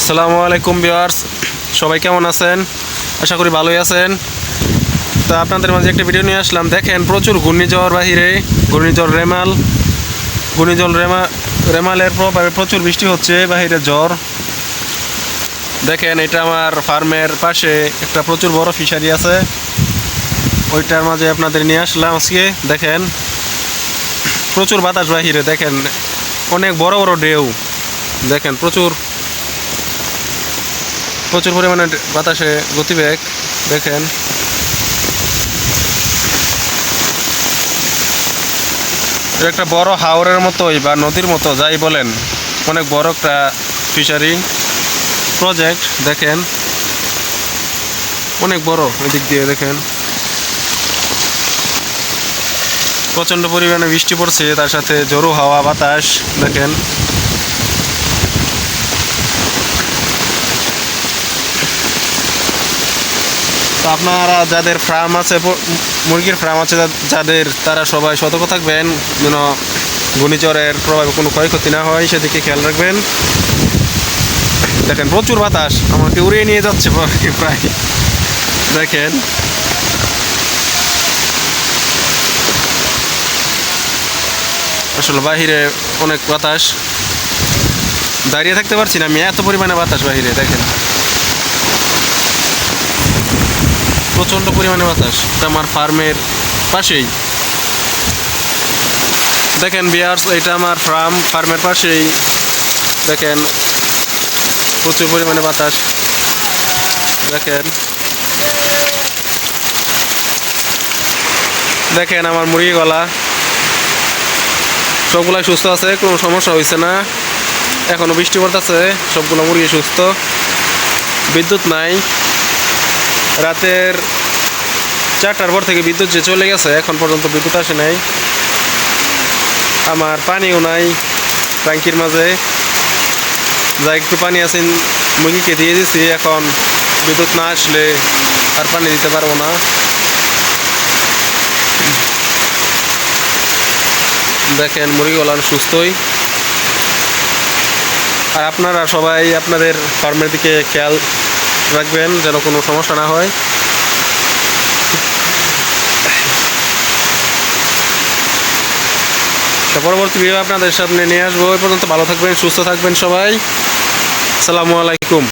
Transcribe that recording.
আসসালামু আলাইকুম ভিউয়ার্স, সবাই কেমন আছেন? আশা করি ভালোই আছেন। তো আপনাদের মাঝে একটা ভিডিও নিয়ে আসলাম। দেখেন, প্রচুর ঘূর্ণিঝড় বাহিরে, ঘূর্ণিঝড় রেমাল, ঘূর্ণিঝড় রেমা, রেমালের প্রভাবে প্রচুর বৃষ্টি হচ্ছে, বাহিরে জ্বর দেখেন, এটা আমার ফার্মের পাশে একটা প্রচুর বড় ফিশারি আছে। ওইটার মাঝে আপনাদের নিয়ে আসলাম আজকে। দেখেন, প্রচুর বাতাস বাহিরে। দেখেন, অনেক বড় বড় ঢেউ। দেখেন, প্রচুর প্রচুর পরিমাণে বাতাসে গতিবেগ দেখেন। একটা বড় হাওরের মতোই বা নদীর মতো, যাই বলেন। অনেক বড় একটা ফিশারি প্রজেক্ট দেখেন। অনেক বড় এদিক দিয়ে, দেখেন। প্রচণ্ড পরিমাণে বৃষ্টি পড়ছে, তার সাথে জোরো হাওয়া বাতাস, দেখেন। তো আপনারা যাদের ফার্ম আছে মুরগির ফার্ম আছে যাদের তারা সবাই সতর্ক থাকবেন, যেন ঘূর্ণিঝড়ের প্রভাবে কোনো ক্ষয়ক্ষতি না হয়, সেদিকে খেয়াল রাখবেন। দেখেন, প্রচুর বাতাস, আমাকে উড়িয়ে নিয়ে যাচ্ছে প্রায়- দেখেন। আসলে বাহিরে অনেক বাতাস। দাঁড়িয়ে থাকতে পারছি না আমি, এত পরিমাণে বাতাস বাহিরে, দেখেন। প্রচণ্ড পরিমাণে বাতাস। আমার ফার্মের পাশেই। দেখেন বিয়ার্স, এটা আমার ফার্ম, ফার্মের পাশেই। দেখেন, প্রচুর পরিমাণে বাতাস। দেখেন। দেখেন আমার মুরগি গলা। সবগুলাই সুস্থ আছে, কোনো সমস্যা হয়েছে না। এখনও বৃষ্টি পড়তেছে, সবগুলো মুরগি সুস্থ। বিদ্যুৎ নাই। রাতের চারটার পর থেকে বিদ্যুৎ যে চলে গেছে, এখন পর্যন্ত বিদ্যুৎ আসে নাই। আমার পানিও নাই ট্যাঙ্কির মাঝে। যা একটু পানি আছে, মুরগিকে দিয়ে দিছি, এখন বিদ্যুৎ না আসলে আর পানি দিতে পারব না। দেখেন মুরগিগুলো সুস্থই। আর আপনারা সবাই আপনাদের ফার্মের দিকে খেয়াল রাখবেন যেন কোনো সমস্যা না হয়। পরবর্তী ভিডিও আপনাদের সামনে নিয়ে আসব। ওই পর্যন্ত ভালো থাকবেন, সুস্থ থাকবেন সবাই। আসসালামু আলাইকুম।